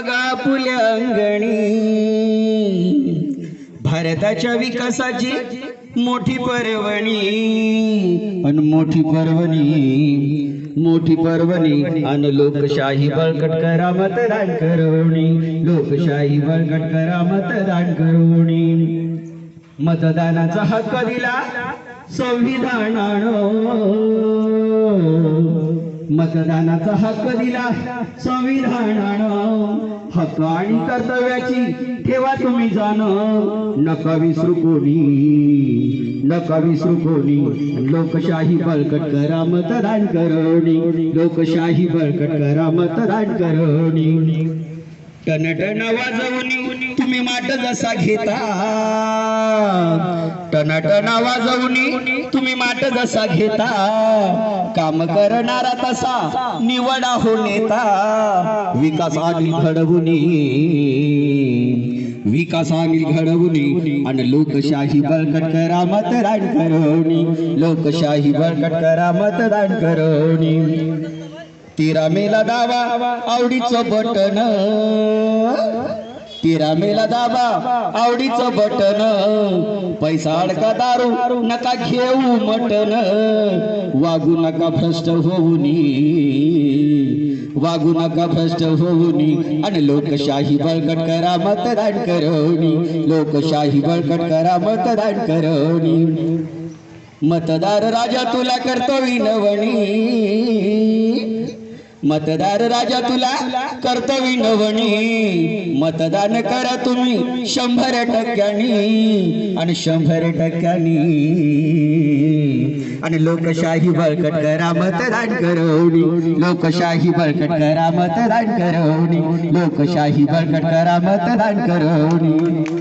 बघा फुले भारताच्या विकासाची मोठी पर्वणी. अन मोठी पर्वणी मोठी पर्वणी अन लोकशाही बळकट करा मतदान करवणी. लोकशाही बळकट करा मतदान करवणी. मतदानाचा हक्क दिला संविधानानं. मतदानाचा हक्क दिला. संविधानानं हक्क आणि कर्तव्याची ठेवा तुम्ही जाण. नका विसरू कोणी. नका विसरू कोणी. लोकशाही बळकट करा मतदान करणी. लोकशाही बळकट करा मतदान करणी. टनटन वाजवणी. तुम्ही जसा घेता. टनाटना वाजवणी तुम्ही माट जसा घेता. काम करणारा तसा निवडा हो नेता. विकास आणि घडवुनी. विकास आणि घडवुनी आणि लोकशाही बळकट करा मतदान करवणी लोकशाही बळकट करा मतदान करवणी तेरा मेला दावा आवडीचं बटन. तेरा मेला दाबा आवडीचं बटन. पैसा अडका दारू नका घेऊ मटन वागू नका भ्रष्ट होऊनी. वागू नका भ्रष्ट होऊनी. आणि लोकशाही बळकट करा मतदान करवणी लोकशाही बळकट करा मतदान करवणी मतदार राजा तुला करतो विनवणी मतदार राजा तुला कर्तव्य नवणी. मतदान करा तुम्ही शंभर टक्क्यांनी. आणि शंभर टक्क्यांनी. आणि लोकशाही बळकट करा मतदान करवणी. लोकशाही बळकट करा मतदान करवणी. लोकशाही बळकट करा मतदान करवणी.